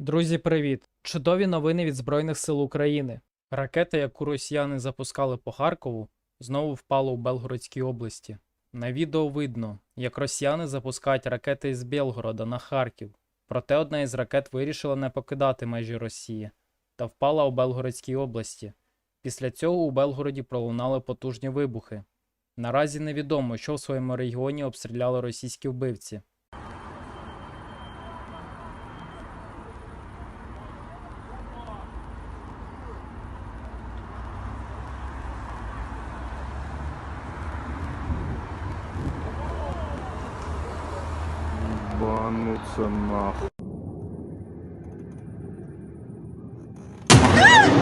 Друзі, привіт! Чудові новини від Збройних сил України. Ракета, яку росіяни запускали по Харкову, знову впала у Белгородській області. На відео видно, як росіяни запускають ракети із Белгорода на Харків. Проте одна із ракет вирішила не покидати межі Росії та впала у Белгородській області. Після цього у Белгороді пролунали потужні вибухи. Наразі невідомо, що в своєму регіоні обстріляли російські вбивці. Bahn nutzen macht.